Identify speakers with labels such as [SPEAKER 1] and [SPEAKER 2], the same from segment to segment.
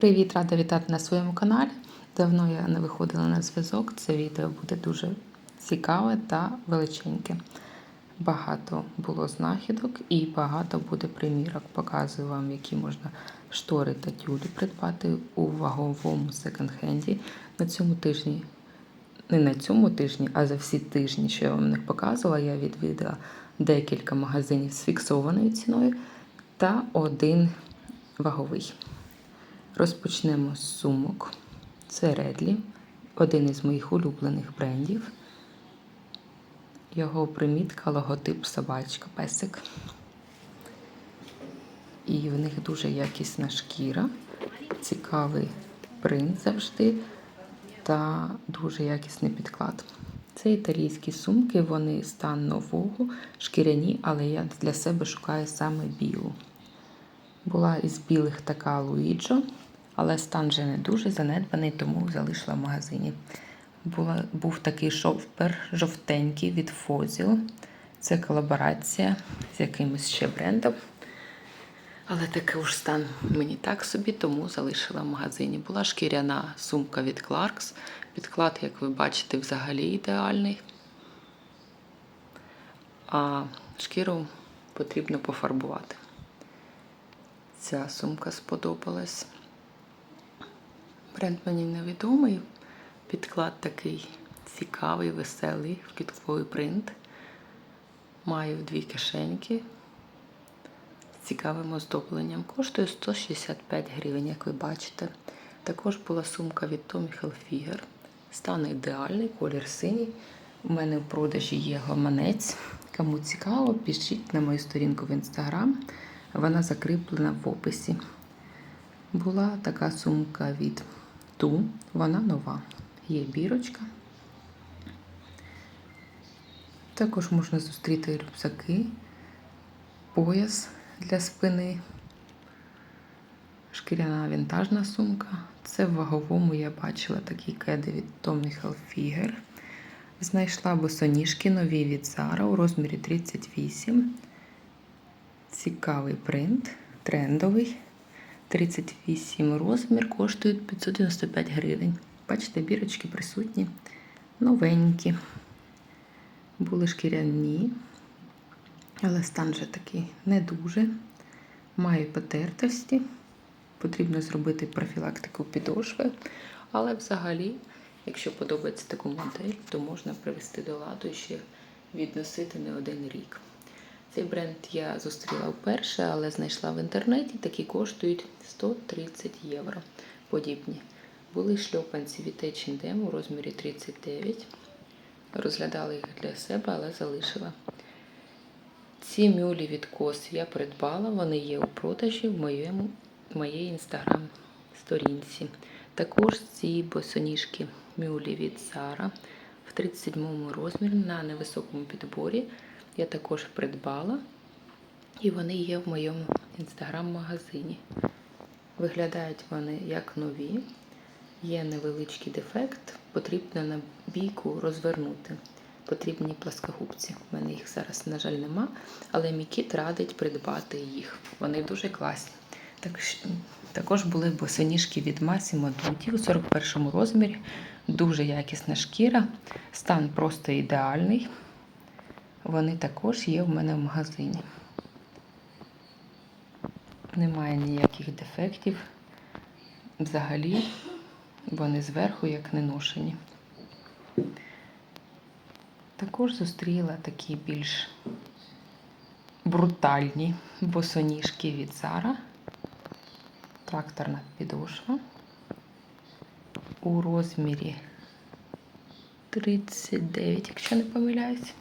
[SPEAKER 1] Привіт, рада вітати на своєму каналі. Давно я не виходила на зв'язок. Це відео буде дуже цікаве та величеньке. Багато було знахідок і багато буде примірок. Показую вам, які можна штори та тюлі придбати у ваговому секонд-хенді. На цьому тижні, не на цьому тижні, а за всі тижні, що я вам не показувала, я відвідала декілька магазинів з фіксованою ціною та один ваговий. Розпочнемо з сумок. Це Редлі, один із моїх улюблених брендів. Його примітка, логотип собачка, песик. І в них дуже якісна шкіра, цікавий принт завжди та дуже якісний підклад. Це італійські сумки, вони стан нового, шкіряні, але я для себе шукаю саме білу. Була із білих така Луїджо, але стан вже не дуже занедбаний, тому залишила в магазині. Була, був такий шовпер жовтенький від Фозіл. Це колаборація з якимось ще брендом. Але такий уж стан мені так собі, тому залишила в магазині. Була шкіряна сумка від Clarks. Підклад, як ви бачите, взагалі ідеальний. А шкіру потрібно пофарбувати. Ця сумка сподобалась. Бренд мені невідомий. Підклад такий цікавий, веселий, квітковий принт. Маю дві кишеньки з цікавим оздобленням. Коштує 165 гривень, як ви бачите. Також була сумка від Tommy Hilfiger. Стан ідеальний, колір синій. У мене в продажі є гаманець. Кому цікаво, пишіть на мою сторінку в інстаграм. Вона закріплена в описі. Була така сумка від Ту, вона нова. Є бірочка. Також можна зустріти рюкзаки, пояс для спини, шкіряна вінтажна сумка. Це в ваговому я бачила такі кеди від Tommy Hilfiger. Знайшла босоніжки нові від Zara у розмірі 38. Цікавий принт, трендовий. 38 розмір, коштують 595 гривень. Бачите, бірочки присутні, новенькі. Були шкіряні, але стан вже такий не дуже. Має потертості. Потрібно зробити профілактику підошви. Але взагалі, якщо подобається таку модель, то можна привести до ладу і ще відносити не один рік. Цей бренд я зустріла вперше, але знайшла в інтернеті. Такі коштують 130 євро. Подібні. Були шльопанці від H&M у розмірі 39. Розглядала їх для себе, але залишила. Ці мюлі від кос я придбала, вони є у продажі в моєму, в моїй інстаграм-сторінці. Також ці босоніжки мюлі від Zara в 37 розмірі на невисокому підборі я також придбала, і вони є в моєму інстаграм-магазині. Виглядають вони як нові, є невеличкий дефект, потрібно на бійку розвернути. Потрібні пласкогубці. У мене їх зараз, на жаль, нема, але мій кіт радить придбати їх. Вони дуже класні. Так, також були босоніжки від Massimo Dutti у 41 розмірі. Дуже якісна шкіра, стан просто ідеальний. Вони також є в мене в магазині. Немає ніяких дефектів. Взагалі, вони зверху як не ношені. Також зустріла такі більш брутальні босоніжки від Zara. Тракторна підошва у розмірі 39, якщо не помиляюсь.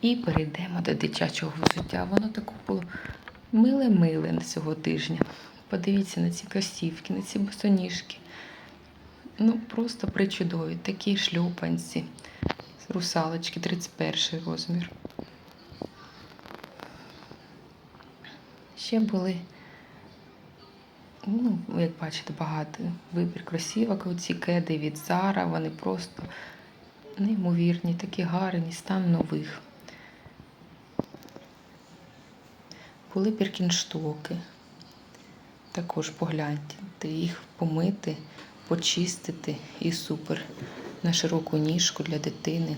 [SPEAKER 1] І перейдемо до дитячого взуття. Воно таке було миле-миле на цього тижня. Подивіться на ці кросівки, на ці босоніжки. Ну, просто причудові. Такі шльопанці. Русалочки, 31 розмір. Ще були, ну, як бачите, багато вибір кросівок. Оці кеди від Zara, вони просто неймовірні, такі гарні, стан нових. Були біркінштоки. Також погляньте, їх помити, почистити і супер. На широку ніжку для дитини,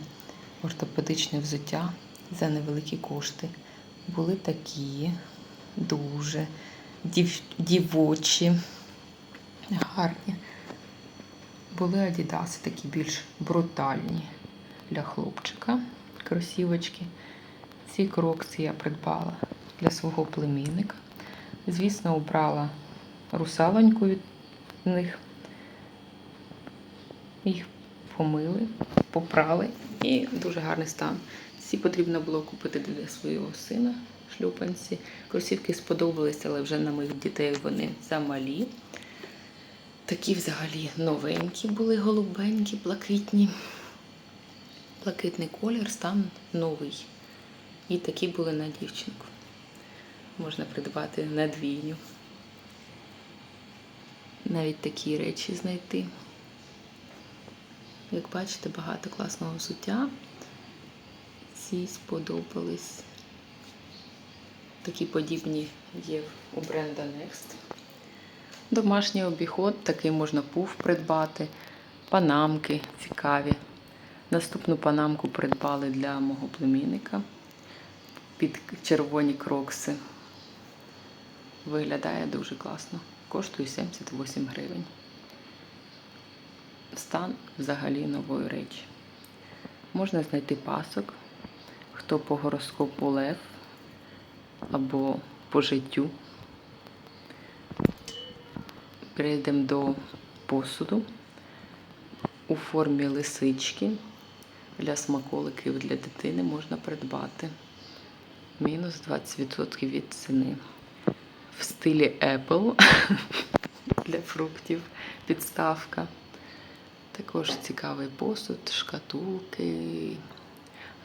[SPEAKER 1] ортопедичне взуття за невеликі кошти. Були такі дуже дів... дівочі, гарні. Були адідаси такі більш брутальні для хлопчика. Кросівочки. Ці крокси я придбала для свого племінника. Звісно, обрала русалоньку від них. Їх помили, попрали і дуже гарний стан. Ці потрібно було купити для свого сина шлюпанці. Кросівки сподобалися, але вже на моїх дітей вони замалі. Такі взагалі новенькі були, голубенькі, блакитні. Блакитний колір, стан новий. І такі були на дівчинку. Можна придбати на двійню. Навіть такі речі знайти. Як бачите, багато класного взуття. Ці сподобались. Такі подібні є у бренда Next. Домашній обіход, такий можна пуф придбати. Панамки цікаві. Наступну панамку придбали для мого племінника під червоні крокси. Виглядає дуже класно. Коштує 78 гривень. Стан взагалі нової речі. Можна знайти пасок, хто по гороскопу лев або по життю. Перейдемо до посуду у формі лисички для смаколиків для дитини можна придбати. Мінус 20% від ціни. В стилі Apple для фруктів підставка. Також цікавий посуд, шкатулки,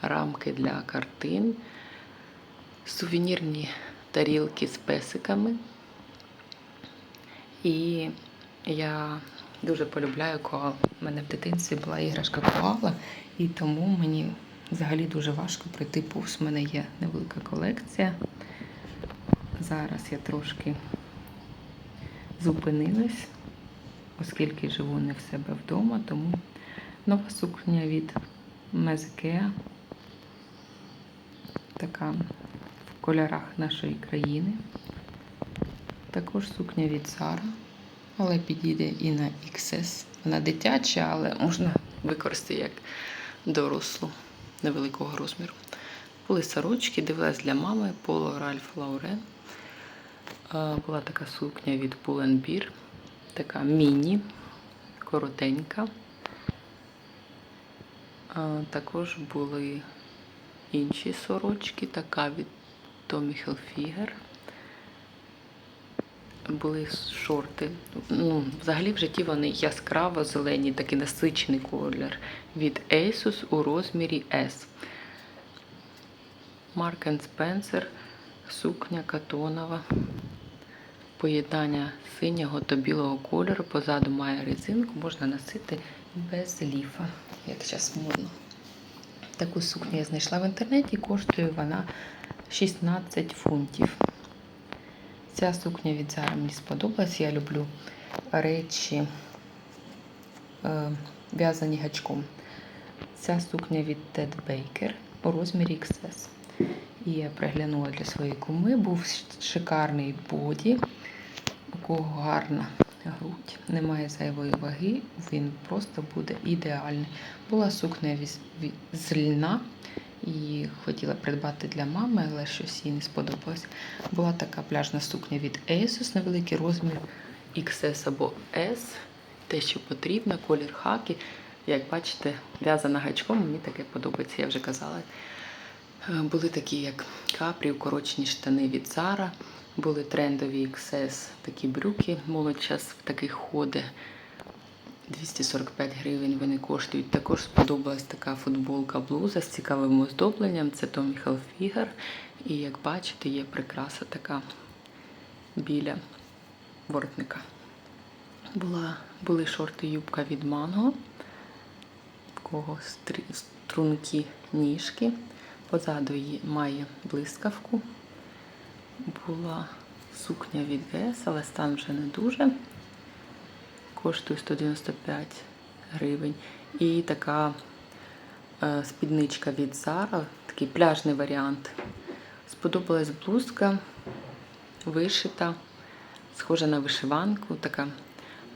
[SPEAKER 1] рамки для картин, сувенірні тарілки з песиками. І я дуже полюбляю коал. У мене в дитинстві була іграшка коала, і тому мені взагалі дуже важко пройти повз. У мене є невелика колекція. Зараз я трошки зупинилась, оскільки живу не в себе вдома, тому нова сукня від Мезикеа. Така в кольорах нашої країни. Також сукня від Zara, але підійде і на XS. Вона дитяча, але можна використати як дорослу невеликого розміру. Були сорочки, дивилась для мами Поло Ральф Лаурен. Була така сукня від Pull&Bear, така міні, коротенька. Також були інші сорочки, така від Tommy Hilfiger. Були шорти. Ну, взагалі в житті вони яскраво зелені, такий насичений колір від Asus у розмірі S. Mark Spencer, сукня катонова. Поєднання синього та білого кольору. Позаду має резинку, можна носити без ліфа, як зараз модно. Таку сукню я знайшла в інтернеті, коштує вона 16 фунтів. Ця сукня від Zara мені сподобалась. Я люблю речі е, в'язані гачком. Ця сукня від Ted Baker у розмірі XS. І я приглянула для своєї куми. Був шикарний боді, у кого гарна грудь, немає зайвої ваги, він просто буде ідеальний. Була сукня з льна і хотіла придбати для мами, але щось їй не сподобалось. Була така пляжна сукня від Asus, невеликий розмір XS або S, те, що потрібно, колір хаки. Як бачите, в'язана гачком, мені таке подобається, я вже казала. Е, Були такі, як капрі, укорочені штани від Zara, були трендові XS, такі брюки, молодь час в таких ходить. 245 гривень вони коштують. Також сподобалась така футболка блуза з цікавим оздобленням. Це Tommy Hilfiger. І як бачите, є прикраса така біля воротника. Була, були шорти юбка від Mango, в кого стрункі ніжки. Позаду її має блискавку. Була сукня від ГС, але стан вже не дуже. Коштує 195 гривень. І така е, спідничка від Zara, такий пляжний варіант. Сподобалась блузка, вишита, схожа на вишиванку, така,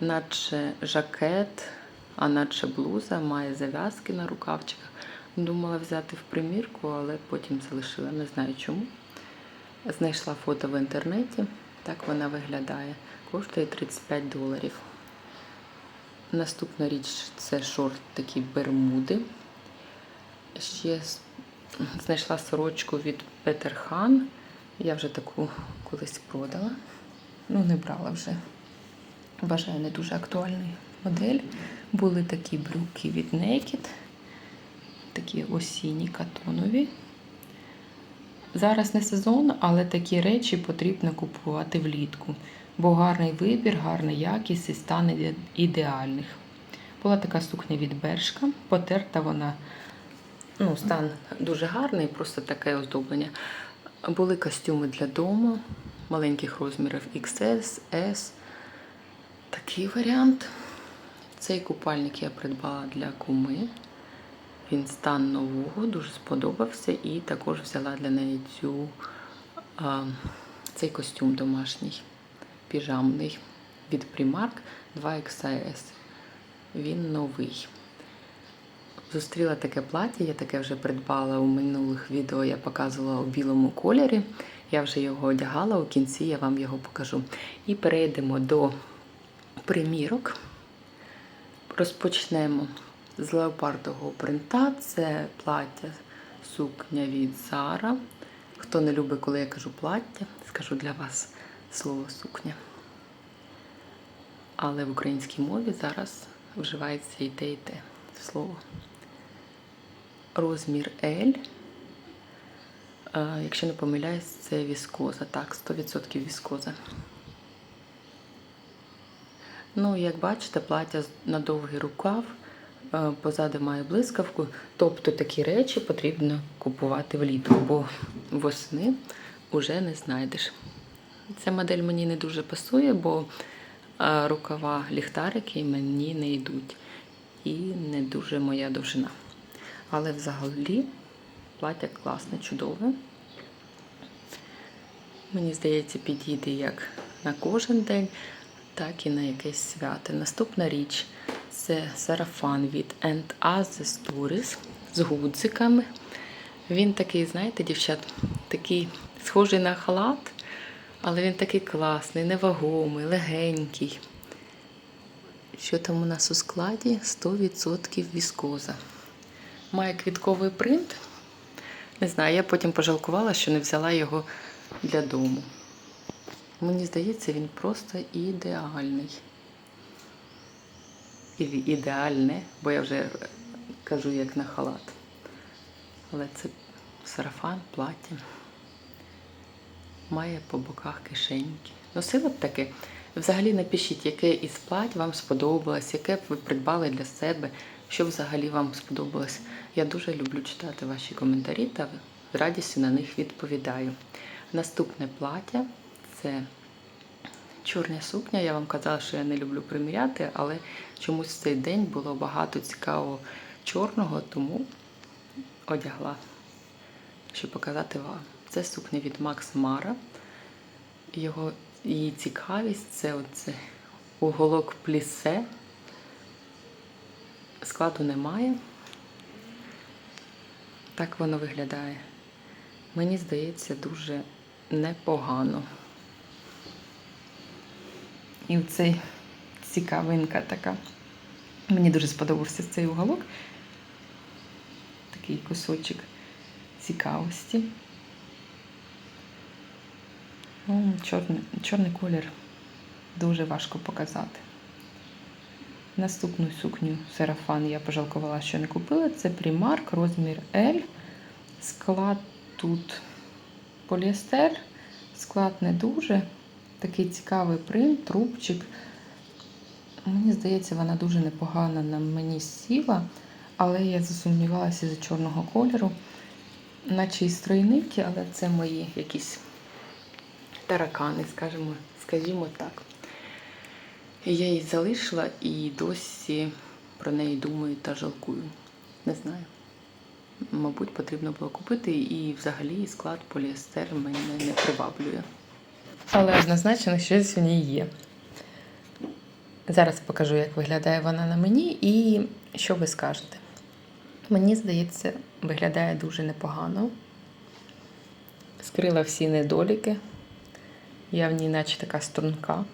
[SPEAKER 1] наче жакет, а наче блуза, має зав'язки на рукавчиках. Думала взяти в примірку, але потім залишила, не знаю чому. Знайшла фото в інтернеті, так вона виглядає. Коштує 35 доларів. Наступна річ це шорт такі бермуди. Ще знайшла сорочку від Peter Han. Я вже таку колись продала. Ну, не брала вже. Вважаю, не дуже актуальний модель. Були такі брюки від Naked, такі осінні катонові. Зараз не сезон, але такі речі потрібно купувати влітку, бо гарний вибір, гарна якість і стан ідеальних. Була така сукня від Бершка, потерта вона, ну, стан дуже гарний, просто таке оздоблення. Були костюми для дому, маленьких розмірів XS, S. Такий варіант. Цей купальник я придбала для куми. Він стан нового, дуже сподобався, і також взяла для неї цю, а, цей костюм домашній, піжамний від Primark 2XS. Він новий. Зустріла таке плаття, я таке вже придбала у минулих відео, я показувала у білому кольорі. Я вже його одягала, у кінці я вам його покажу. І перейдемо до примірок. Розпочнемо з леопардового принта. Це плаття сукня від Zara. Хто не любить, коли я кажу плаття, скажу для вас слово сукня. Але в українській мові зараз вживається і те, і те слово. Розмір L. Е, Якщо не помиляюсь, це віскоза. Так, 100% віскоза. Ну, як бачите, плаття на довгий рукав, позаду має блискавку. Тобто такі речі потрібно купувати влітку, бо восени вже не знайдеш. Ця модель мені не дуже пасує, бо е, рукава ліхтарики мені не йдуть. І не дуже моя довжина. Але взагалі плаття класне, чудове. Мені здається, підійде як на кожен день, так і на якесь свято. Наступна річ це сарафан від And Other Stories з гудзиками. Він такий, знаєте, дівчат, такий схожий на халат, але він такий класний, невагомий, легенький. Що там у нас у складі? 100% віскоза. Має квітковий принт. Не знаю, я потім пожалкувала, що не взяла його для дому. Мені здається, він просто ідеальний. Ідеальне, бо я вже кажу як на халат. Але це сарафан, плаття. Має по боках кишеньки. Носила б таке. Взагалі напишіть, яке із плать вам сподобалось, яке б ви придбали для себе, що взагалі вам сподобалось. Я дуже люблю читати ваші коментарі та з радістю на них відповідаю. Наступне плаття це чорна сукня. Я вам казала, що я не люблю приміряти, але чомусь в цей день було багато цікавого чорного, тому одягла, щоб показати вам. Це сукня від Макс Мара. Його її цікавість це оце уголок плісе. Складу немає. Так воно виглядає. Мені здається, дуже непогано. І цей цікавинка така. Мені дуже сподобався цей уголок. Такий кусочок цікавості. Ну, чорний, чорний колір дуже важко показати. Наступну сукню сарафан я пожалкувала, що не купила. Це Primark, розмір L. Склад тут поліестер. Склад не дуже. Такий цікавий принт, трубчик. Мені здається, вона дуже непогано на мені сіла, але я засумнівалася за чорного кольору. Наче і стройники, але це мої якісь таракани, скажімо, скажімо так. Я її залишила і досі про неї думаю та жалкую. Не знаю. Мабуть, потрібно було купити, і взагалі склад поліестер мене не приваблює. Але однозначно щось в ній є. Зараз покажу, як виглядає вона на мені, і що ви скажете. Мені здається, виглядає дуже непогано. Скрила всі недоліки. Я в ній наче така струнка.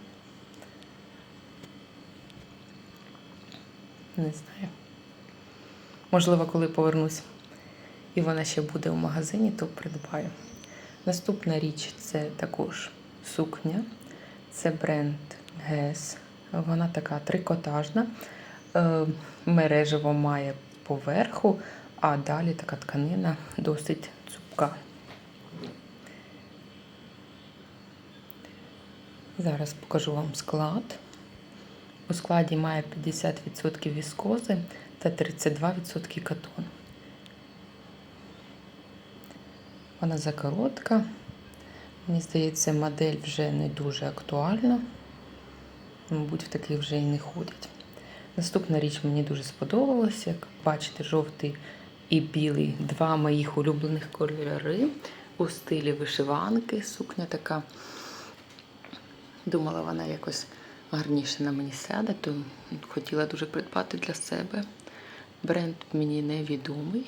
[SPEAKER 1] Не знаю. Можливо, коли повернусь і вона ще буде в магазині, то придбаю. Наступна річ це також сукня. Це бренд Guess. Вона така трикотажна. Е, мережево має поверху, а далі така тканина досить цупка. Зараз покажу вам склад. У складі має 50% віскози та 32% катон. Вона закоротка. Мені здається, модель вже не дуже актуальна. Мабуть, в таких вже і не ходять. Наступна річ мені дуже сподобалася. Як бачите, жовтий і білий два моїх улюблених кольори у стилі вишиванки. Сукня така. Думала, вона якось гарніше на мені сяде, то хотіла дуже придбати для себе. Бренд мені невідомий.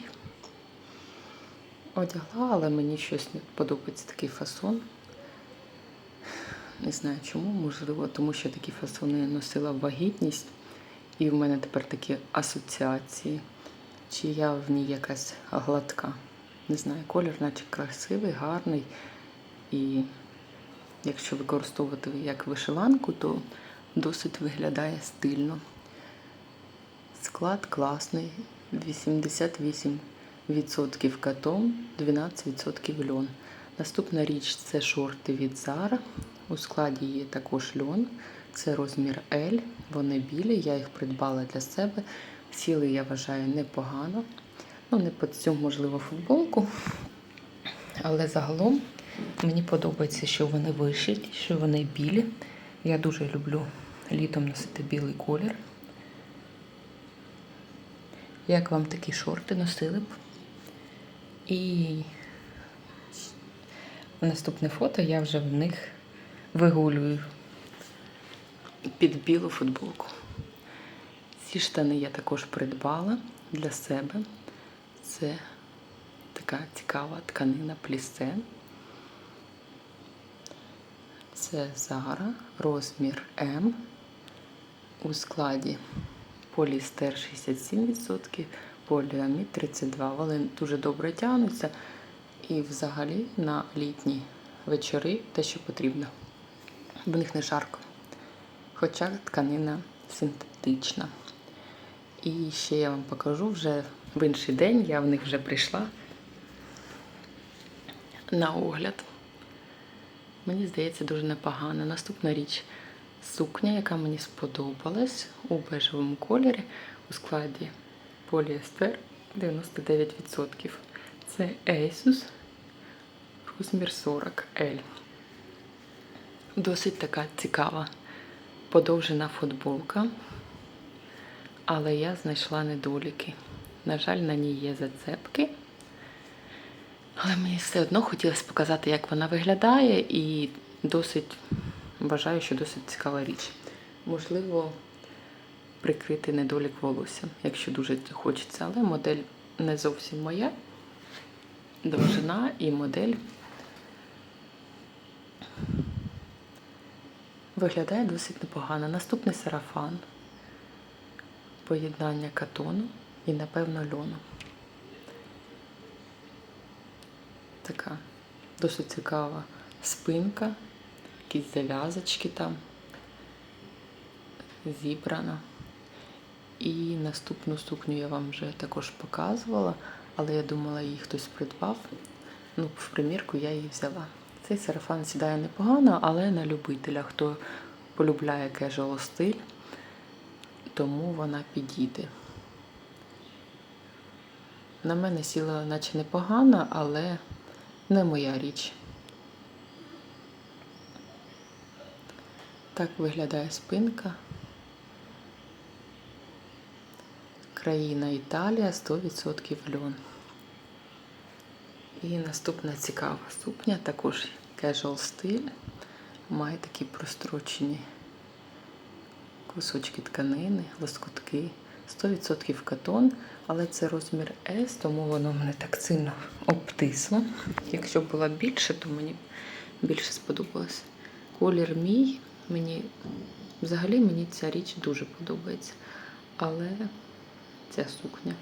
[SPEAKER 1] Одягла, але мені щось не подобається такий фасон. Не знаю чому, можливо, тому що такі фасони носила вагітність, і в мене тепер такі асоціації. Чи я в ній якась гладка. Не знаю, колір, наче красивий, гарний. І якщо використовувати як вишиванку, то досить виглядає стильно. Склад класний, 88% катон, 12% льон. Наступна річ це шорти від Zara. У складі є також льон. Це розмір L. Вони білі, я їх придбала для себе. Сіли, я вважаю, непогано. Ну, не під цю, можливо, футболку. Але загалом мені подобається, що вони вишиті, що вони білі. Я дуже люблю літом носити білий колір. Як вам такі шорти носили б? І наступне фото я вже в них вигулюю під білу футболку. Ці штани я також придбала для себе. Це така цікава тканина плісе. Це Zara, розмір М. У складі поліестер 67%, поліамід 32%. Вони дуже добре тягнуться. І взагалі на літні вечори те, що потрібно. В них не жарко. Хоча тканина синтетична. І ще я вам покажу вже в інший день, я в них вже прийшла на огляд. Мені здається, дуже непогано. Наступна річ сукня, яка мені сподобалась у бежевому кольорі у складі поліестер 99%. Це Asus розмір 40 L. Досить така цікава подовжена футболка, але я знайшла недоліки. На жаль, на ній є зацепки. Але мені все одно хотілося показати, як вона виглядає, і досить вважаю, що досить цікава річ. Можливо, прикрити недолік волосся, якщо дуже хочеться. Але модель не зовсім моя. Довжина і модель виглядає досить непогано. Наступний сарафан, поєднання катону і, напевно, льону. Така досить цікава спинка, якісь зав'язочки там зібрана. І наступну сукню я вам вже також показувала, але я думала, її хтось придбав. Ну, в примірку я її взяла. Цей сарафан сідає непогано, але на любителя, хто полюбляє кежуал стиль, тому вона підійде. На мене сіла наче непогано, але не моя річ. Так виглядає спинка. Країна Італія 100% льон. І наступна цікава сукня, також casual стиль. Має такі прострочені кусочки тканини, лоскутки. 100% катон, але це розмір S, тому воно мене так сильно обтисло. Якщо була більше, то мені більше сподобалось. Колір мій, мені взагалі мені ця річ дуже подобається. Але ця сукня,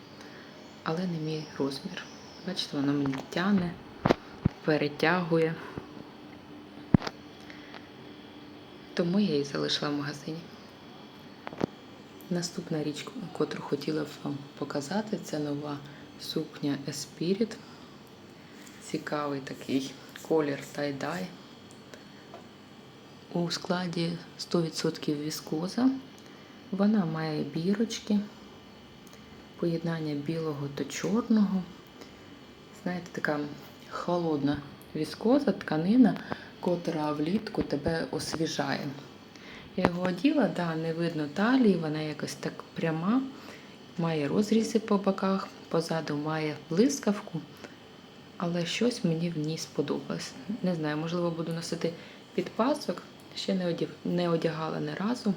[SPEAKER 1] але не мій розмір. Бачите, вона мені тяне, перетягує. Тому я її залишила в магазині. Наступна річ, котру хотіла б вам показати, це нова сукня Espirit. Цікавий такий колір тай-дай. У складі 100% віскоза. Вона має бірочки, поєднання білого та чорного. Знаєте, така холодна віскоза, тканина, котра влітку тебе освіжає. Я його оділа, да, не видно талії, вона якось так пряма, має розрізи по боках, позаду має блискавку, але щось мені в ній сподобалось. Не знаю, можливо, буду носити під пасок, ще не, одяг... не одягала ні разу,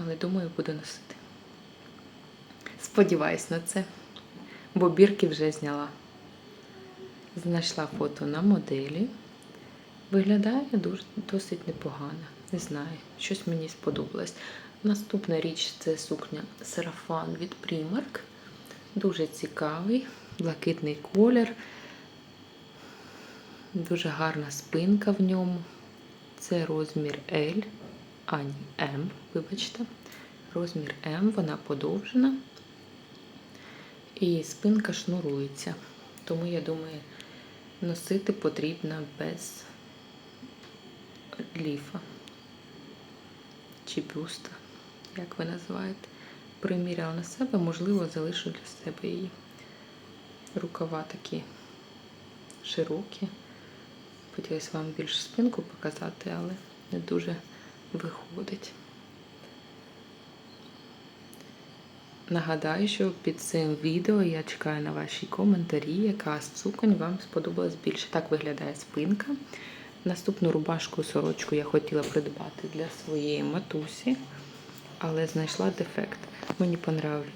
[SPEAKER 1] але думаю, буду носити. Сподіваюсь на це, бо бірки вже зняла. Знайшла фото на моделі. Виглядає досить непогано. Не знаю, щось мені сподобалось. Наступна річ це сукня сарафан від Primark. Дуже цікавий, блакитний колір. Дуже гарна спинка в ньому. Це розмір L, а ні М, вибачте. Розмір М, вона подовжена. І спинка шнурується. Тому я думаю, носити потрібно без ліфа чи бюста, як ви називаєте. Приміряла на себе, можливо, залишу для себе її. Рукава такі широкі. Хотілося вам більш спинку показати, але не дуже виходить. Нагадаю, що під цим відео я чекаю на ваші коментарі, яка з суконь вам сподобалась більше. Так виглядає спинка. Наступну рубашку сорочку я хотіла придбати для своєї матусі, але знайшла дефект. Мені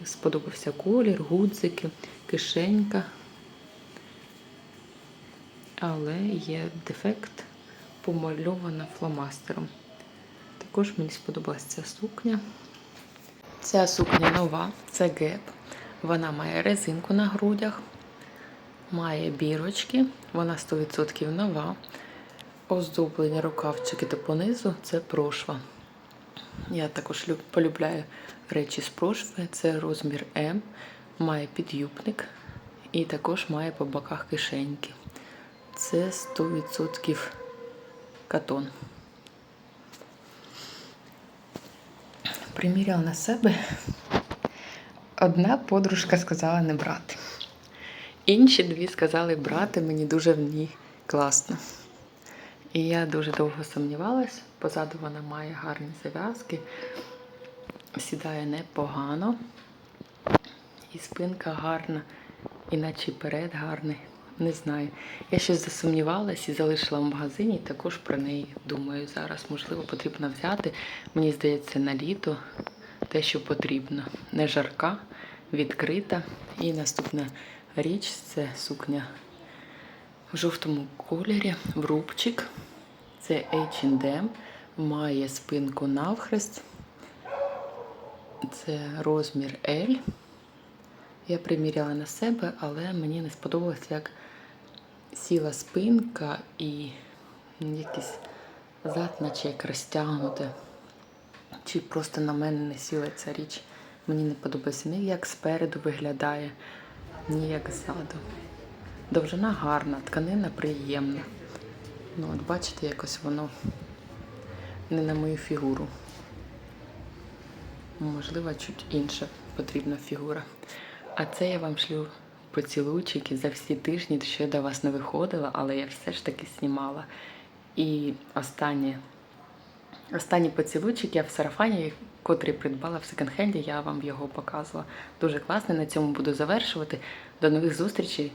[SPEAKER 1] сподобався колір, гудзики, кишенька. Але є дефект помальована фломастером. Також мені сподобалася ця сукня. Ця сукня нова, це геп. Вона має резинку на грудях, має бірочки, вона 100% нова. Оздоблення рукавчики та понизу це прошва. Я також полюбляю речі з прошви. Це розмір М, має підюбник і також має по боках кишеньки. Це 100% катон. Приміряла на себе. Одна подружка сказала не брати. Інші дві сказали брати, мені дуже в ній класно. І я дуже довго сумнівалась. Позаду вона має гарні зав'язки, сідає непогано. І спинка гарна, іначе перед гарний. Не знаю. Я щось засумнівалась і залишила в магазині, і також про неї думаю зараз. Можливо, потрібно взяти. Мені здається, на літо те, що потрібно. Не жарка, відкрита. І наступна річ це сукня в жовтому кольорі, в рубчик. Це H&M, має спинку навхрест. Це розмір L. Я приміряла на себе, але мені не сподобалось, як сіла спинка і якийсь зад, наче як розтягнуте. Чи просто на мене не сіла ця річ. Мені не подобається ні як спереду виглядає, ні як ззаду. Довжина гарна, тканина приємна. Ну, от бачите, якось воно не на мою фігуру. Можливо, чуть інша потрібна фігура. А це я вам шлю поцілуйчики за всі тижні, що я до вас не виходила, але я все ж таки знімала. І останні Останній поцілуйчик я в сарафані, котрий придбала в секонд-хенді, я вам його показувала. Дуже класний. На цьому буду завершувати. До нових зустрічей.